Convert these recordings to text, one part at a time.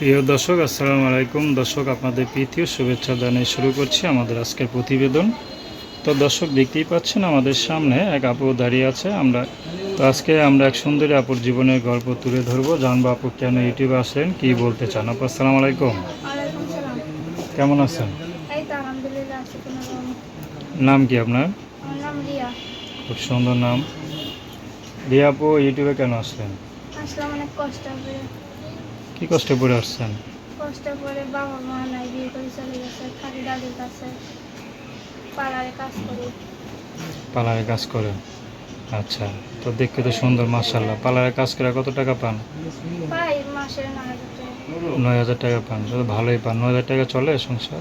প্রিয় দর্শক আসসালামু আলাইকুম। দর্শক আপনাদের প্রীতীয় শুভেচ্ছা জানিয়ে শুরু করছি আমাদের আজকের প্রতিবেদন। তো দর্শক দেখতেই পাচ্ছেন আমাদের সামনে এক আপু দাঁড়িয়ে আছে। আমরা তো আজকে আমরা এক সুন্দরী আপুর জীবনের গল্প তুলে ধরবো। জানব আপু কেন ইউটিউবে আসেন কি বলতে চান? আপু আসসালামু আলাইকুম। কেমন আছেন? নাম কি আপনার? খুব সুন্দর নাম। রিয়া আপু ইউটিউবে কেন আসলেন? অনেক কষ্ট করে কি কষ্টে পড়ে আসছেন? কষ্ট করে বাবা মা নাই বিয়ে করে চলে গেছে থাকি দাদির কাছে পাড়ায় কাজ করি। পার্লারে কাজ করে? আচ্ছা তো দেখতে তো সুন্দর মার্শাল্লাহ পার্লারে কাজ করে কত টাকা পান? পাই মাসে না হাজার টাকা। নয় হাজার টাকা পান তো ভালোই পান। নয় হাজার টাকা চলে সংসার?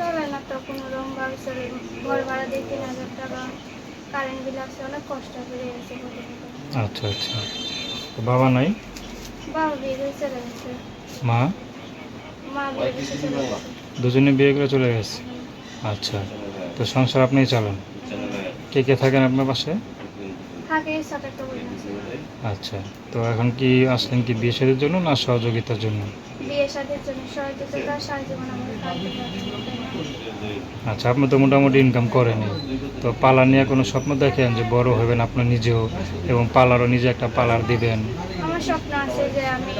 চলে না তো কোনো রকম ভাবে চলে ঘর ভাড়া দিয়ে তিন হাজার টাকা কারেন্ট বিল আছে অনেক কষ্ট করে প্রতিদিন। আচ্ছা আচ্ছা। তো বাবা নাই? মা? দুজনে বিয়ে করে চলে গেছে? আচ্ছা তো সংসার আপনিই চালান? কে কে থাকেন আপনার পাশে? আচ্ছা তো এখন কি আসলেন কি বিয়ে সাদের জন্য না সহযোগিতার জন্য? আচ্ছা আপনি তো মোটামুটি ইনকাম করেনি তো পালার নিয়ে কোনো স্বপ্ন দেখেন যে বড় হবেন আপনার নিজেও এবং পালারও নিজে একটা পালার দিবেন? আমার স্বপ্ন আছে যে আমি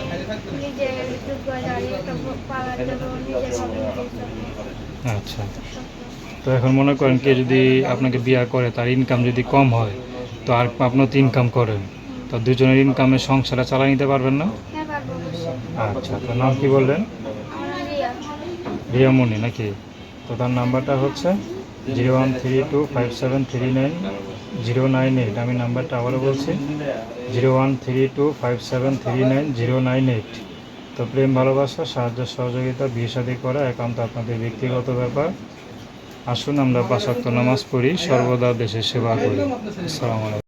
নিজে দাঁড়িয়ে। আচ্ছা। তো এখন মনে করেন কে যদি আপনাকে বিয়ে করে তার ইনকাম যদি কম হয় তো আর আপনার তো ইনকাম করেন। তো দুজনের ইনকামে সংসারটা চালা নিতে পারবেন না? হ্যাঁ আচ্ছা তো নাম কি বললেন? রিয়া। রিয়ামণি নাকি? তো তার নাম্বারটা হচ্ছে zero one three two five seven three nine zero nine eight, আমি নাম্বারটা আবারও বলছি, zero one three two five seven three nine, zero nine eight. তো প্রেম, ভালোবাসা, সাহায্য, সহযোগিতা, বিয়ে শাদী করা একান্ত আপনাদের ব্যক্তিগত ব্যাপার। আসুন আমরা পাশাক্ত নামাজ পড়ি, সর্বদা দেশের সেবা করি। আসসালামু আলাইকুম।